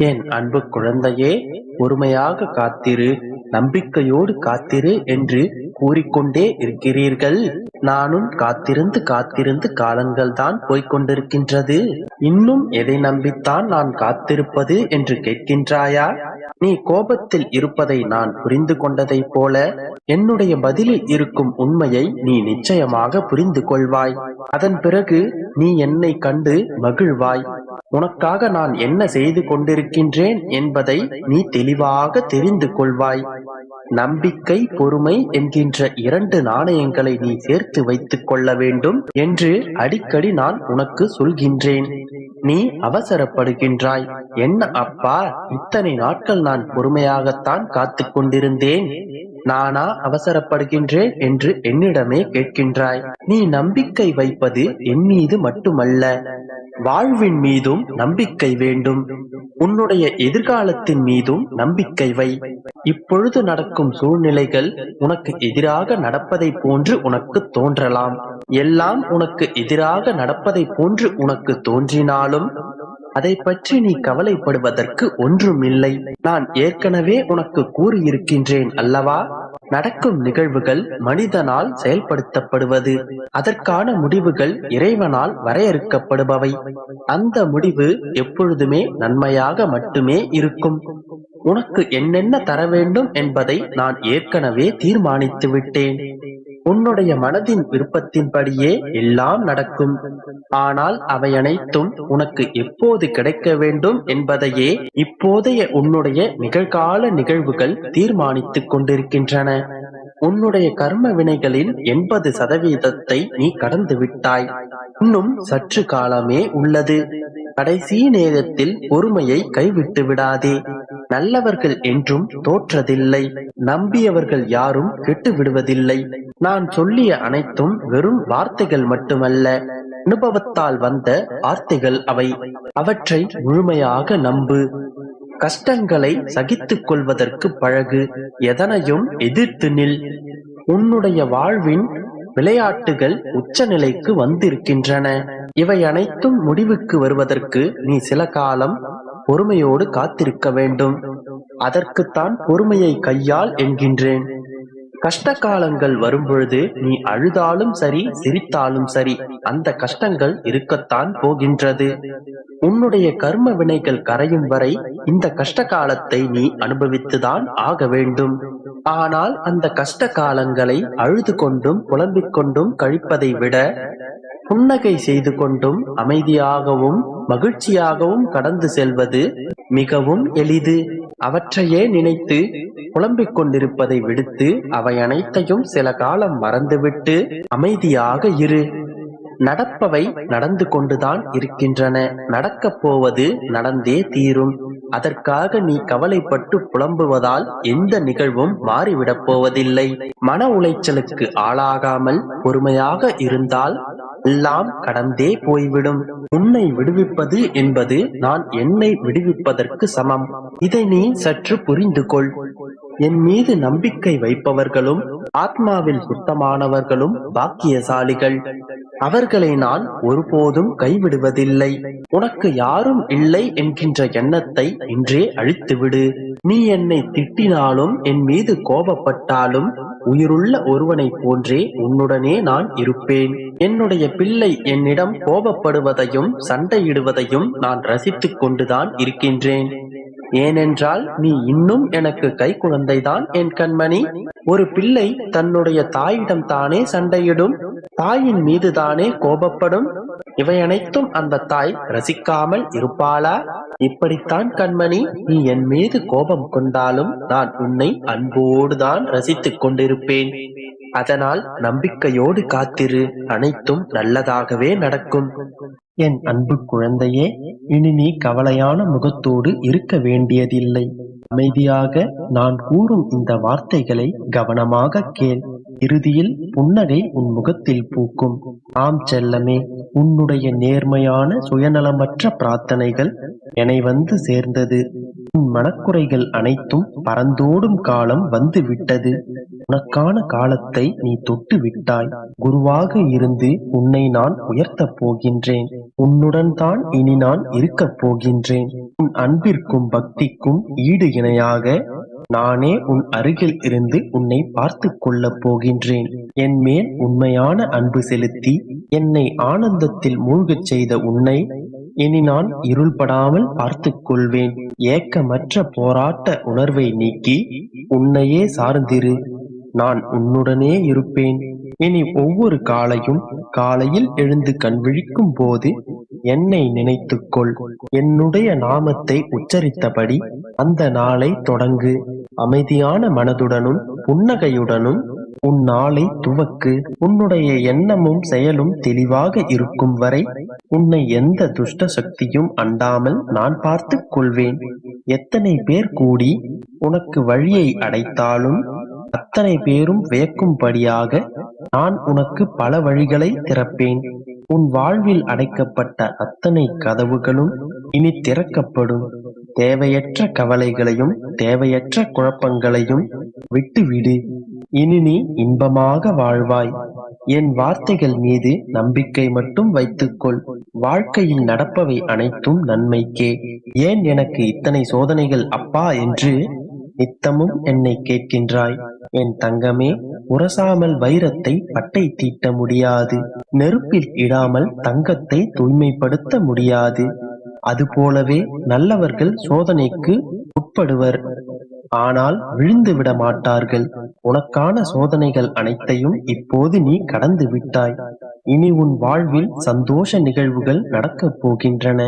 என் அன்பு குழந்தையே பொறுமையாக காத்திரு நம்பிக்கையோடு காத்திரு என்று கூறிக்கொண்டே இருக்கிறீர்கள். நானும் காத்திருந்து காத்திருந்து காலங்கள் தான் போய்கொண்டிருக்கின்றது இன்னும் எதை நம்பித்தான் நான் காத்திருப்பது என்று கேட்கின்றாயா? நீ கோபத்தில் இருப்பதை நான் புரிந்து கொண்டதைப் போல என்னுடைய பதிலில் இருக்கும் உண்மையை நீ நிச்சயமாக புரிந்து கொள்வாய். அதன் பிறகு நீ என்னை கண்டு மகிழ்வாய். உனக்காக நான் என்ன செய்து கொண்டிருக்கின்றேன் என்பதை நீ தெளிவாக தெரிந்து கொள்வாய். நம்பிக்கை பொறுமை என்கின்ற இரண்டு நாணயங்களை நீ சேர்த்து வைத்துக் கொள்ள வேண்டும் என்று அடிக்கடி நான் உனக்கு சொல்கின்றேன். நீ அவசரப்படுகின்றாய். என்ன அப்பா இத்தனை நாட்கள் நான் பொறுமையாகத்தான் காத்து கொண்டிருந்தேன். நானா அவசரப்படுகின்றேன் என்று என்னிடமே கேட்கின்றாய். நீ நம்பிக்கை வைப்பது என் மீது மட்டுமல்ல. வாழ்வின் மீதும் நம்பிக்கை வேண்டும். உன்னுடைய எதிர்காலத்தின் மீதும் நம்பிக்கை வை. இப்பொழுது நடக்கும் சூழ்நிலைகள் உனக்கு எதிராக நடப்பதை போன்று உனக்கு தோன்றலாம். எல்லாம் உனக்கு எதிராக நடப்பதை போன்று உனக்கு தோன்றினாலும் அதை பற்றி நீ கவலைப்படுவதற்கு ஒன்றுமில்லை. நான் ஏற்கனவே உனக்கு கூறியிருக்கின்றேன் அல்லவா? நடக்கும் நிகழ்வுகள் மனிதனால் செயல்படுத்தப்படுவது. அதற்கான முடிவுகள் இறைவனால் வரையறுக்கப்படுபவை. அந்த முடிவு எப்பொழுதுமே நன்மையாக மட்டுமே இருக்கும். உனக்கு என்னென்ன தர வேண்டும் என்பதை நான் ஏற்கனவே தீர்மானித்து விட்டேன் உன்னுடைய மனதின் விருப்பத்தின்படியே எல்லாம் நடக்கும். ஆனால் அவை அனைத்தும் உனக்கு எப்போது கிடைக்க வேண்டும் என்பதையே இப்போதைய உன்னுடைய நிகழ்கால நிகழ்வுகள் தீர்மானித்துக் கொண்டிருக்கின்றன. உன்னுடைய கர்ம வினைகளின் எண்பது சதவீதத்தை நீ கடந்து விட்டாய். இன்னும் சற்று காலமே உள்ளது. கடைசி நேரத்தில் பொறுமையை கைவிட்டு விடாதே. நல்லவர்கள் என்றும் தோற்றதில்லை. நம்பியவர்கள் யாரும் கெட்டு விடுவதில்லை நான் சொல்லிய அனைத்தும் வெறும் வார்த்தைகள் மட்டுமல்ல. அனுபவத்தால் வந்த வார்த்தைகள் அவை. அவற்றை முழுமையாக நம்பு. கஷ்டங்களை சகித்துக் கொள்வதற்கு பழகு. எதனையும் எதிர்த்து நில். உன்னுடைய வாழ்வின் விளையாட்டுகள் உச்சநிலைக்கு வந்திருக்கின்றன. இவை அனைத்தும் முடிவுக்கு வருவதற்கு நீ சில காலம் பொறுமையோடு காத்திருக்க வேண்டும். அதற்குத்தான் பொறுமையை கையால் என்கின்றேன். கஷ்ட காலங்கள் வரும்பொழுது நீ அழுதாலும் சரி சிரித்தாலும் சரி அந்த கஷ்டங்கள் இருக்கத்தான் போகின்றது. உன்னுடைய கர்ம வினைகள் கரையும் வரை இந்த கஷ்ட காலத்தை நீ அனுபவித்துதான் ஆக வேண்டும். ஆனால் அந்த கஷ்ட காலங்களை அழுது கொண்டும் புலம்பிக் கொண்டும் கழிப்பதை விட புன்னகை செய்து கொண்டும் அமைதியாகவும் மகிழ்ச்சியாகவும் கடந்து செல்வது மிகவும் எளிது. அவற்றையே நினைத்து புலம்பிக் கொண்டிருப்பதை விடுத்து அவை அனைத்தையும் சில காலம் மறந்துவிட்டு அமைதியாக இரு. நடப்பவை நடந்து கொண்டுதான் இருக்கின்றன. நடக்கப் போவது நடந்தே தீரும். அதற்காக நீ கவலைப்பட்டு புலம்புவதால் எந்த நிகழ்வும் மாறிவிடப் போவதில்லை. மன உளைச்சலுக்கு ஆளாகாமல் பொறுமையாக இருந்தால் எல்லாம் கடந்தே போய்விடும். உன்னை விடுவிப்பது என்பது நான் என்னை விடுவிப்பதற்கு சமம். இதை நீ சற்று புரிந்து கொள் என் மீது நம்பிக்கை வைப்பவர்களும் ஆத்மாவில் சுத்தமானவர்களும் பாக்கியசாலிகள். அவர்களை நான் ஒருபோதும் கைவிடுவதில்லை. உனக்கு யாரும் இல்லை என்கின்ற எண்ணத்தை இன்றே அழித்துவிடு. நீ என்னை திட்டினாலும் என் மீது கோபப்பட்டாலும் உயிருள்ள ஒருவனைப் போன்றே உன்னுடனே நான் இருப்பேன். என்னுடைய பிள்ளை என்னிடம் கோபப்படுவதையும் சண்டையிடுவதையும் நான் ரசித்துக் கொண்டுதான் இருக்கின்றேன். ஏனென்றால் நீ இன்னும் எனக்கு கை குழந்தைதான் என் கண்மணி. ஒரு பிள்ளை தன்னுடைய தாயிடம் தானே சண்டையிடும். தாயின் மீது தானே கோபப்படும்? இவை அனைத்தும் அந்த தாய் ரசிக்காமல் இருப்பாளா? இப்படித்தான் கண்மணி நீ என் மீது கோபம் கொண்டாலும் நான் உன்னை அன்போடுதான் ரசித்துக் கொண்டிருப்பேன். அதனால் நம்பிக்கையோடு காத்திரு அனைத்தும் நல்லதாகவே நடக்கும். என் அன்பு குழந்தையே இனி நீ கவலையான முகத்தோடு இருக்க வேண்டியதில்லை. அமைதியாக நான் கூறும் இந்த வார்த்தைகளை கவனமாக கேள். இறுதியில் புன்னகை உன் முகத்தில் பூக்கும். ஆம் செல்லமே உன்னுடைய நேர்மையான சுயநலமற்ற பிரார்த்தனைகள் என்னை வந்து சேர்ந்தது. உன் மனக்குறைகள் அனைத்தும் பறந்தோடும் காலம் வந்து விட்டது. உனக்கான காலத்தை நீ தொட்டு விட்டாய். குருவாக இருந்து உன்னை நான் உயர்த்தப் போகின்றேன். உன்னுடன் தான் இனி நான் இருக்கப் போகின்றேன். உன் அன்பிற்கும் பக்திக்கும் ஈடு இணையாக நானே உன் அருகில் இருந்து உன்னை பார்த்து கொள்ளப் போகின்றேன். என் மேல் உண்மையான அன்பு செலுத்தி என்னை ஆனந்தத்தில் மூழ்கச் செய்த உன்னை இனி நான் இருள்படாமல் பார்த்து கொள்வேன். ஏக்கமற்ற போராட்ட உணர்வை நீக்கி உன்னையே சார்ந்திரு. நான் உன்னுடனே இருப்பேன். இனி ஒவ்வொரு காலையும் காலையில் எழுந்து கண்விழிக்கும் போது என்னை நினைத்துக்கொள். என்னுடைய நாமத்தை உச்சரித்தபடி அந்த நாளை தொடங்கு. அமைதியான மனதுடனும் புன்னகையுடனும் உன் நாளை துவக்கு. உன்னுடைய எண்ணமும் செயலும் தெளிவாக இருக்கும் வரை உன்னை எந்த துஷ்ட சக்தியும் அண்டாமல் நான் பார்த்துக் கொள்வேன். எத்தனை பேர் கூடி உனக்கு வழியை அடைத்தாலும் அத்தனை பேரும் வியக்கும்படியாக நான் உனக்கு பல வழிகளை திறப்பேன். உன் வாழ்வில் அடைக்கப்பட்ட அத்தனை கதவுகளும் இனி திறக்கப்படும். தேவையற்ற கவலைகளையும் தேவையற்ற குழப்பங்களையும் விட்டுவிடு. இனி நீ இன்பமாக வாழ்வாய். என் வார்த்தைகள் மீது நம்பிக்கை மட்டும் வைத்துக்கொள். வாழ்க்கையில் நடப்பவை அனைத்தும் நன்மைக்கே. ஏன் எனக்கு இத்தனை சோதனைகள் அப்பா என்று நித்தமும் என்னை கேட்கின்றாய். என் தங்கமே உரசாமல் வைரத்தை பட்டை தீட்ட முடியாது. நெருப்பில் இடாமல் தங்கத்தை தூய்மைப்படுத்த முடியாது. அதுபோலவே நல்லவர்கள் சோதனைக்கு உட்படுவர். ஆனால் விழுந்து விட மாட்டார்கள். உனக்கான சோதனைகள் அனைத்தையும் இப்போது நீ கடந்து விட்டாய். இனி உன் வாழ்வில் சந்தோஷ நிகழ்வுகள் நடக்கப் போகின்றன.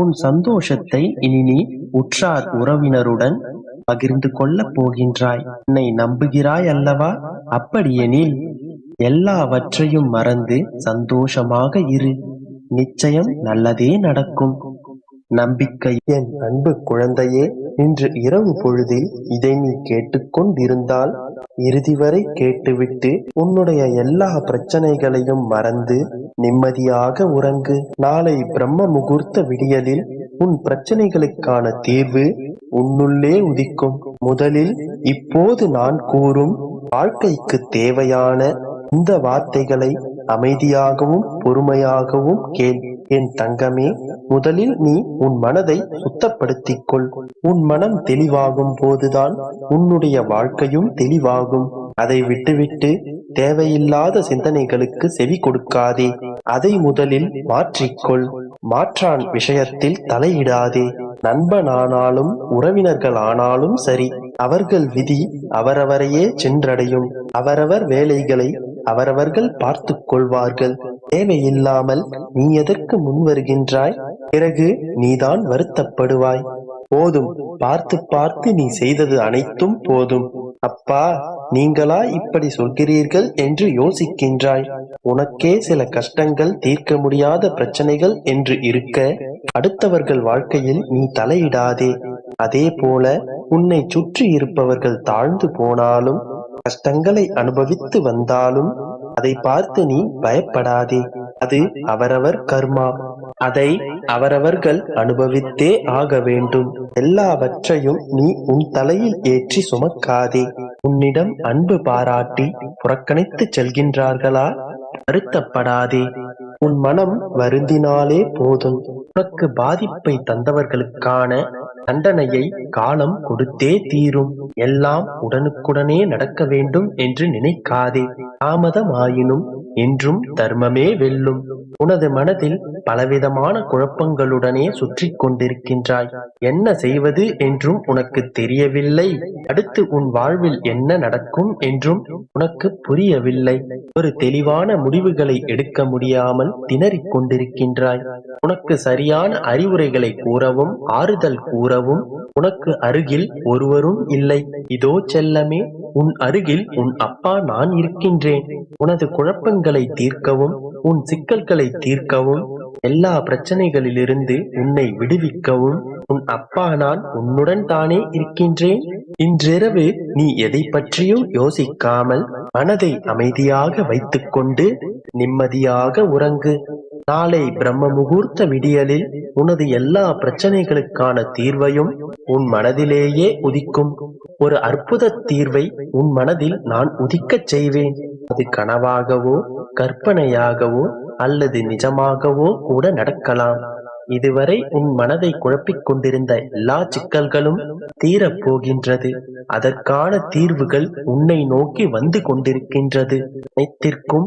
உன் சந்தோஷத்தை இனி நீ உற்றார் உறவினருடன் பகிர்ந்து கொள்ளப் போகின்றாய். என்னை நம்புகிறாய் அல்லவா? அப்படியெனில் எல்லாவற்றையும் மறந்து சந்தோஷமாக இரு. நிச்சயம் நல்லதே நடக்கும். நம்பிக்கை என் அன்பு குழந்தையே இன்று இரவு பொழுதில் இதை நீ கேட்டுக்கொண்டிருந்தால் இறுதி வரை கேட்டுவிட்டு உன்னுடைய எல்லா பிரச்சனைகளையும் மறந்து நிம்மதியாக உறங்கு. நாளை பிரம்ம முகூர்த்த விடியலில் உன் பிரச்சனைகளுக்கான தீர்வு உன்னுள்ளே உதிக்கும். முதலில் இப்போது நான் கூறும் வாழ்க்கைக்கு தேவையான இந்த வார்த்தைகளை அமைதியாகவும் பொறுமையாகவும் கேள். என் தங்கமே முதலில் நீ உன் மனதை சுத்தப்படுத்திக் கொள் உன் மனம் தெளிவாகும் போதுதான் உன்னுடைய வாழ்க்கையும் தெளிவாகும். அதை விட்டுவிட்டு தேவையில்லாத சிந்தனைகளுக்கு செவி கொடுக்காதே. அதை முதலில் மாற்றிக்கொள். மாற்றான் விஷயத்தில் தலையிடாதே. நண்பனானாலும் உறவினர்கள் ஆனாலும் சரி அவர்கள் விதி அவரவரையே சென்றடையும். அவரவர் வேலைகளை அவரவர்கள் பார்த்து கொள்வார்கள். தேவையில்லாமல் நீ எதற்கு முன் வருகின்றாய் பிறகு நீதான் வருத்தப்படுவாய். போதும் பார்த்து பார்த்து நீ செய்தது அனைத்தும் போதும். அப்பா நீங்களா இப்படி சொல்கிறீர்கள் என்று யோசிக்கின்றாய். உனக்கே சில கஷ்டங்கள் தீர்க்க முடியாத பிரச்சனைகள் என்று இருக்க அடுத்தவர்கள் வாழ்க்கையில் நீ தலையிடாதே. அதே போல உன்னை சுற்றி இருப்பவர்கள் தாழ்ந்து போனாலும் கஷ்டங்களை அனுபவித்து வந்தாலும் அதை பார்த்து நீ பயப்படாதே. அது அவரவர் கர்மா. அதை அவரவர்கள் அனுபவித்தே ஆக வேண்டும். எல்லாவற்றையும் நீ உன் தலையில் ஏற்றி சுமக்காதே. உன்னிடம் அன்பு பாராட்டி புறக்கணித்து செல்கின்றார்களா? வருத்தப்படாதே. உன் மனம் வருந்தினாலே போதும். உனக்கு பாதிப்பை தந்தவர்களுக்கான தண்டனையை காலம் கொடுத்தே தீரும். எல்லாம் உடனுக்குடனே நடக்க வேண்டும் என்று நினைக்காதே. தாமதமாயினும் என்றும் தர்மமே வெல்லும். உனது மனதில் பலவிதமான குழப்பங்களுடனே சுற்றி கொண்டிருக்கின்றாய். என்ன செய்வது என்றும் உனக்கு தெரியவில்லை. அடுத்து உன் வாழ்வில் என்ன நடக்கும் என்றும் உனக்கு புரியவில்லை. ஒரு தெளிவான முடிவுகளை எடுக்க முடியாமல் திணறிக் கொண்டிருக்கின்றாய். உனக்கு சரியான அறிவுரைகளை கூறவும் ஆறுதல் கூறவும் உனக்கு அருகில் ஒருவரும் இல்லை. இதோ செல்லமே உன் அருகில் உன் அப்பா நான் இருக்கின்றேன். உனது குழப்பங்கள் தீர்க்கவும் உன் சிக்கல்களை தீர்க்கவும் எல்லா பிரச்சனைகளிலிருந்து உன்னை விடுவிக்கவும் உன் அப்பா நான் உன்னுடன் தானே இருக்கின்றேன். இன்றிரவு நீ எதை பற்றியும் யோசிக்காமல் மனதை அமைதியாக வைத்துக்கொண்டு நிம்மதியாக உறங்கு. நாளை பிரம்ம முகூர்த்த விடியலில் உனது எல்லா பிரச்சனைகளுக்கான தீர்வையும் உன் மனதிலேயே உதிக்கும். ஒரு அற்புத தீர்வை உன் மனதில் நான் உதிக்கச் செய்வேன். அது கனவாகவோ கற்பனையாகவோ அல்லது நிஜமாகவோ கூட நடக்கலாம். இதுவரை உன் மனதை குழப்பிக் கொண்டிருந்த எல்லா சிக்கல்களும் தீரப் போகின்றது. அதற்கான தீர்வுகள் உன்னை நோக்கி வந்து கொண்டிருக்கின்றது. அனைத்திற்கும்